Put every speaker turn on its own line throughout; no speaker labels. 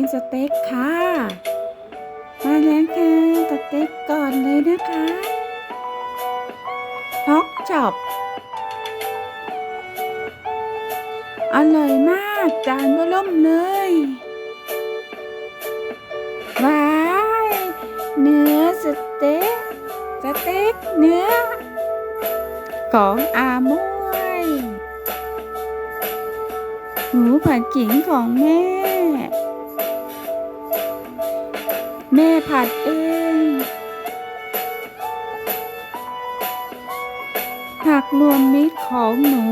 กินสเต็กค่ะมาแล้วค่ะสเต็กก่อนเลยนะคะพอกช็อปอร่อยมากจานก็ล่มเลย ว้าย เนื้อสเต็กสเต็กเนื้อ ของอามวยหมูผัดขิงของแม่ แม่ผัดเองผักรวมมิตรของหนู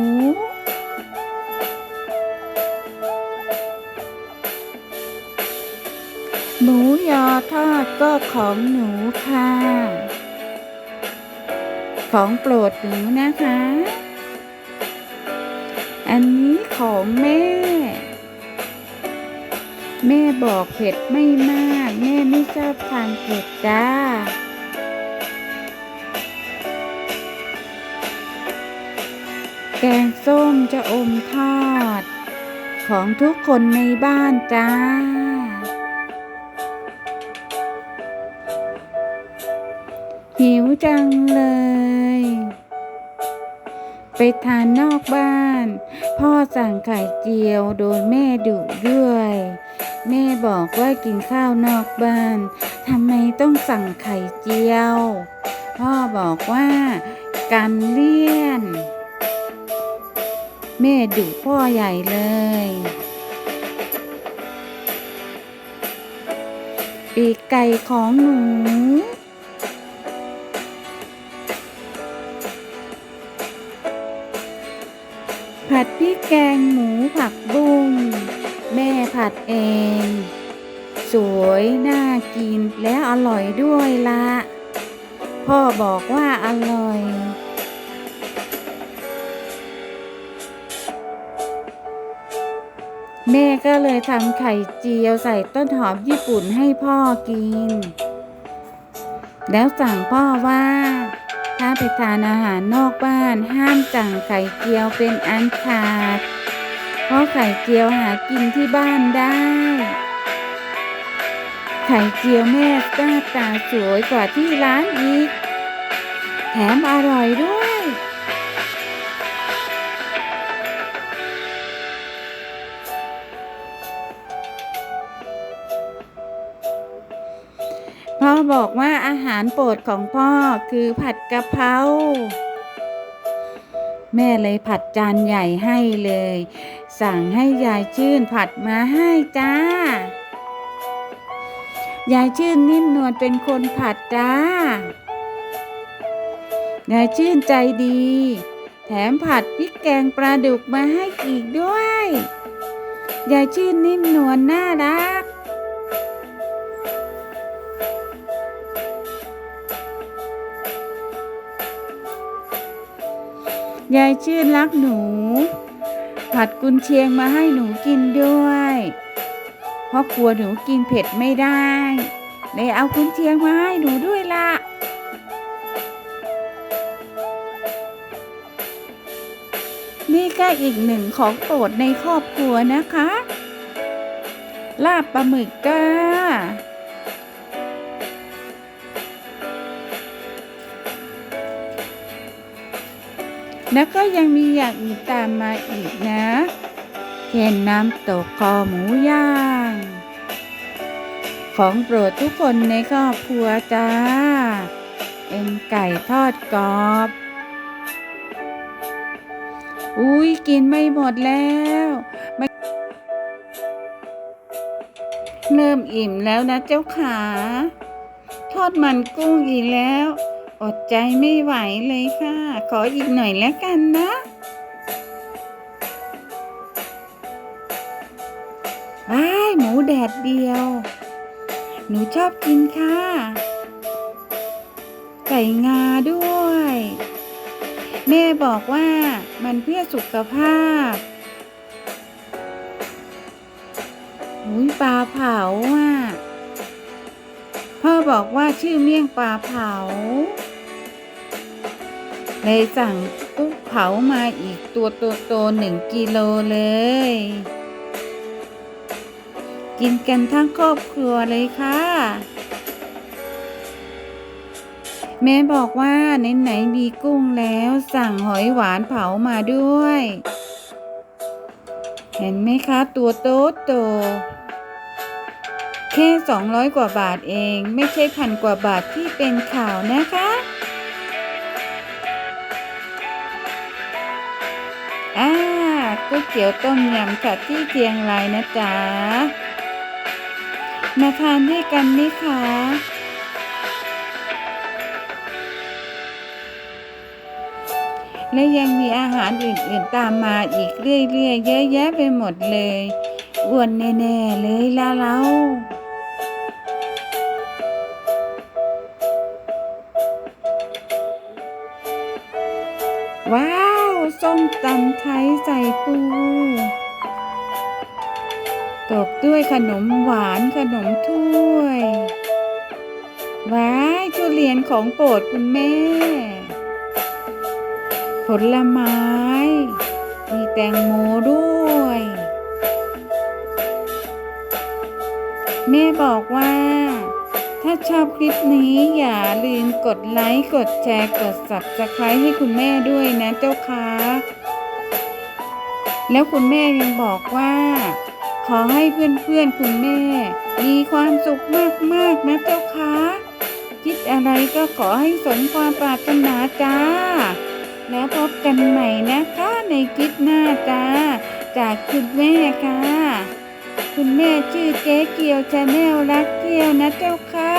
หมูยอทอดก็ของหนูค่ะ ของโปรดหนูนะคะ อันนี้ของแม่ แม่บอกเผ็ดไม่มาก แม่ไม่ชอบทานเผ็ดจ้า แกงส้มจะอมทอด ของทุกคนในบ้านจ้า หิวจังเลย ไปทานนอกบ้าน พ่อสั่งไข่เจียวโดนแม่ดุด้วย แม่บอกว่ากินข้าวนอกบ้านทำไมต้องสั่งไข่เจียว พ่อบอกว่ากันเลี่ยน แม่ดุพ่อใหญ่เลย ปีกไก่ของหนูผัดพริกแกงหมูผักบุ้ง แม่ผัดเอง สวยน่ากินและอร่อยด้วยละพ่อบอกว่าอร่อยแม่ก็เลยทำไข่เจียวใส่ต้นหอมญี่ปุ่นให้พ่อกิน แล้วสั่งพ่อว่า ถ้าไปทานอาหารนอกบ้านห้ามสั่งไข่เจียวเป็นอันขาด เพราะไข่เจียวหากินที่บ้านได้ ไข่เจียวแม่หน้าตาสวยกว่าที่ร้านอีก แถมอร่อยด้วย พ่อบอกว่าอาหารโปรดของพ่อคือผัดกะเพราแม่เลยผัดจานใหญ่ให้เลย สั่งให้ยายชื่นผัดมาให้จ้า ยายชื่นนิ่มนวลเป็นคนผัดจ้า ยายชื่นใจดี แถมผัดพริกแกงปลาดุกมาให้อีกด้วย ยายชื่นนิ่มนวลน่ารักยายชื่นรักหนู ผัดกุนเชียงมาให้หนูกินด้วย เพราะกลัวหนูกินเผ็ดไม่ได้เลยเอากุนเชียงมาให้หนูด้วยละนี่ก็อีกหนึ่งของโปรดในครอบครัวนะคะ ลาบปลาหมึกก้า แล้วก็ยังมีอย่างอื่นตามมาอีกนะ เช่นน้ำตกคอหมูย่าง ของโปรดทุกคนในครอบครัวจ้า เป็นไก่ทอดกรอบ อุ้ยกินไม่หมดแล้วเริ่มอิ่มแล้วนะเจ้าขา ทอดมันกุ้งอีกแล้ว อดใจไม่ไหวเลยค่ะ ขออีกหน่อยแล้วกันนะ ว้าย หมูแดดเดียว หนูชอบกินค่ะ ไก่งาด้วย แม่บอกว่ามันเพื่อสุขภาพหุยปลาเผาอะพ่อบอกว่าชื่อเมี่ยงปลาเผา เลยสั่งกุ้งเผามาอีกตัวโตๆหนึ่งกิโลเลย กินกันทั้งครอบครัวเลยค่ะแม่บอกว่าไหนๆมีกุ้งแล้วสั่งหอยหวานเผามาด้วย เห็นไหมคะตัวโตโต แค่สองร้อยกว่าบาทเอง ไม่ใช่พันกว่าบาทที่เป็นข่าวนะคะ ก๋วยเตี๋ยวต้มยำค่ะที่เชียงรายนะจ๊ะ มาทานด้วยกันไหมคะและยังมีอาหารอื่นๆตามมาอีกเรื่อยๆเยอะแยะไปหมดเลยอ้วนแน่ๆเลยละเรา ว้า ส้มตำไทยใส่ปู ตบด้วยขนมหวานขนมถ้วย ว้ายทุเรียนของโปรดคุณแม่ ผลไม้ มีแตงโมด้วย แม่บอกว่าถ้า ชอบคลิปนี้อย่าลืมกดไลค์กดแชร์กด subscribe ให้คุณแม่ด้วยนะเจ้าค่ะ แล้วคุณแม่ยังบอกว่า ขอให้เพื่อนๆคุณแม่ มีความสุขมากๆนะเจ้าค่ะคิดอะไรก็ขอให้สมความปรารถนาจ้า แล้วพบกันใหม่นะคะในคลิปหน้าจ้า จากคุณแม่ค่ะ คุณแม่ชื่อเจ๊เกียวชาแนลรักเกียวนะเจ้าค่ะ